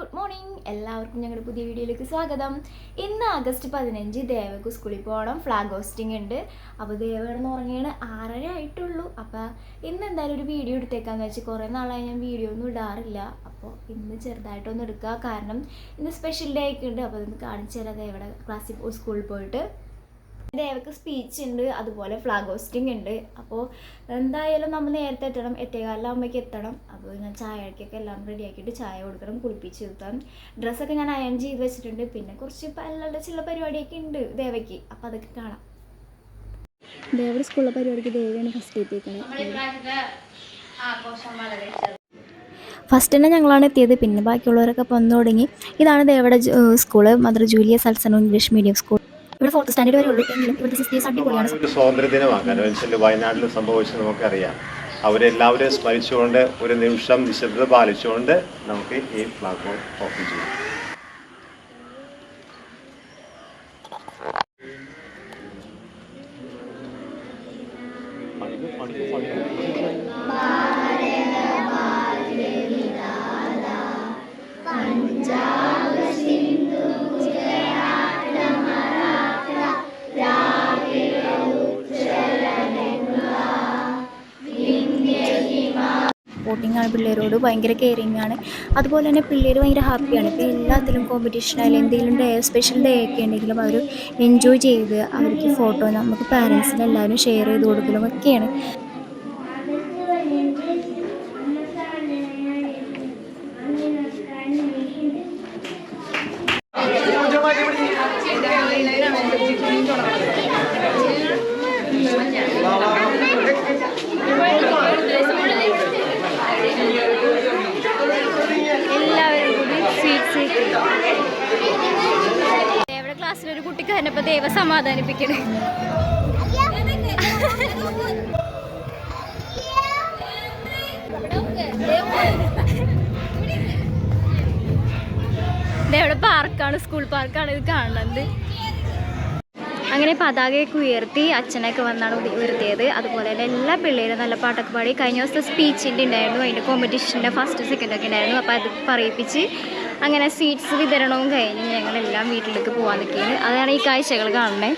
Good morning. എല്ലാവർക്കും ഞങ്ങളുടെ പുതിയ വീഡിയോയിലേക്ക് സ്വാഗതം. ഇന്ന് ആഗസ്റ്റ് പതിനഞ്ച് ദേവക്ക് സ്കൂളിൽ പോകണം. ഫ്ലാഗ് ഹോസ്റ്റിംഗ് ഉണ്ട്. അപ്പോൾ ദേവ കിടന്ന് ഉറങ്ങിയാണ് ആറര ആയിട്ടുള്ളൂ. അപ്പോൾ ഇന്ന് എന്തായാലും ഒരു വീഡിയോ എടുത്തേക്കാന്ന് വെച്ച് കുറേ നാളായി ഞാൻ വീഡിയോ ഒന്നും ഇടാറില്ല. അപ്പോൾ ഇന്ന് ചെറുതായിട്ടൊന്ന് എടുക്കുക കാരണം ഇന്ന് സ്പെഷ്യൽ ഡേ ഒക്കെ ഉണ്ട്. അപ്പോൾ ഇന്ന് കാണിച്ചു തരാം ദേവയുടെ ക്ലാസ്സിൽ സ്കൂളിൽ പോയിട്ട്. ദേവക്ക് സ്പീച്ച് ഉണ്ട് അതുപോലെ ഫ്ലാഗ് ഹോസ്റ്റിംഗ് ഉണ്ട് അപ്പോൾ എന്തായാലും നമ്മൾ നേരത്തെ എത്തണം. എത്തേകാലാകുമ്പോഴേക്ക് എത്തണം. അപ്പോൾ ഞാൻ ചായക്കൊക്കെ എല്ലാം റെഡിയാക്കിയിട്ട് ചായ കൊടുക്കണം കുളിപ്പിച്ച് നിർത്താം. ഡ്രസ്സൊക്കെ ഞാൻ അയൺ ചെയ്ത് വെച്ചിട്ടുണ്ട്. പിന്നെ കുറച്ച് അല്ലാതെ ചില പരിപാടിയൊക്കെ ഉണ്ട് ദേവയ്ക്ക്. അപ്പോൾ അതൊക്കെ കാണാം. ദേവയുടെ സ്കൂളിലെ പരിപാടിക്ക് ദേവിയാണ് ഫസ്റ്റ് എത്തിയിരിക്കുന്നത് ഫസ്റ്റ് തന്നെ ഞങ്ങളാണ് എത്തിയത്. പിന്നെ ബാക്കിയുള്ളവരൊക്കെ വന്നു തുടങ്ങി. ഇതാണ് ദേവയുടെ school mother Julia Salsano English medium school ഇവിടെ ഫോർത്ത് സ്റ്റാൻഡേർഡ് വരെ ഉള്ളൂ. എങ്കിലും ഇവിടുത്തെ സിസ്റ്റേഴ്സ് അടിപൊളിയാണ്. ഒരു സ്വാതന്ത്ര്യ ദിനമാണ് കൺവെൻഷനിൽ വയനാട്ടിൽ സംഭവിച്ചത് നമുക്കറിയാം. അവരെല്ലാവരെയും സ്മരിച്ചുകൊണ്ട് ഒരു നിമിഷം നിശബ്ദത പാലിച്ചുകൊണ്ട് നമുക്ക് ഈ ഫ്ലാഗ് ഓപ്പൺ ചെയ്യാം. സപ്പോർട്ടിംഗ് ആണ് പിള്ളേരോട് ഭയങ്കര കെയറിങ് ആണ്. അതുപോലെ തന്നെ പിള്ളേർ ഭയങ്കര ഹാപ്പിയാണ് ഇപ്പോൾ എല്ലാത്തിലും കോമ്പറ്റീഷൻ ആയാലും എന്തെങ്കിലും ഡേ സ്പെഷ്യൽ ഡേ ഒക്കെ ഉണ്ടെങ്കിലും അവർ എൻജോയ് ചെയ്ത് അവർക്ക് ഫോട്ടോ നമുക്ക് പാരൻസിന് എല്ലാവരും ഷെയർ ചെയ്ത് കൊടുക്കലും ഒക്കെയാണ്. സ്വീറ്റ്സ് ദേവയുടെ ക്ലാസ്സിലൊരു കുട്ടി കരഞ്ഞപ്പോൾ ദേവ സമാധാനിപ്പിക്കണേ. ദേവയുടെ പാർക്കാണ് സ്കൂൾ പാർക്കാണ് ഇത് കാണുന്നത് അങ്ങനെ പതാകയൊക്കെ ഉയർത്തി അച്ഛനൊക്കെ വന്നാണ് ഉയർത്തിയത്. അതുപോലെ തന്നെ എല്ലാ പിള്ളേരും നല്ല പാട്ടൊക്കെ പാടി കഴിഞ്ഞ ദിവസത്തെ സ്പീച്ചിന്റെ ഉണ്ടായിരുന്നു. അതിന്റെ കോമ്പറ്റീഷന്റെ ഫസ്റ്റ് സെക്കൻഡൊക്കെ ഉണ്ടായിരുന്നു. അപ്പോൾ അത് പറയിപ്പിച്ച് അങ്ങനെ സ്വീറ്റ്സ് വിതരണവും കഴിഞ്ഞ് ഞങ്ങളെല്ലാം വീട്ടിലേക്ക് പോകാൻ നിൽക്കുകയാണ്. അതാണ് ഈ കാഴ്ചകൾ കാണുന്നത്.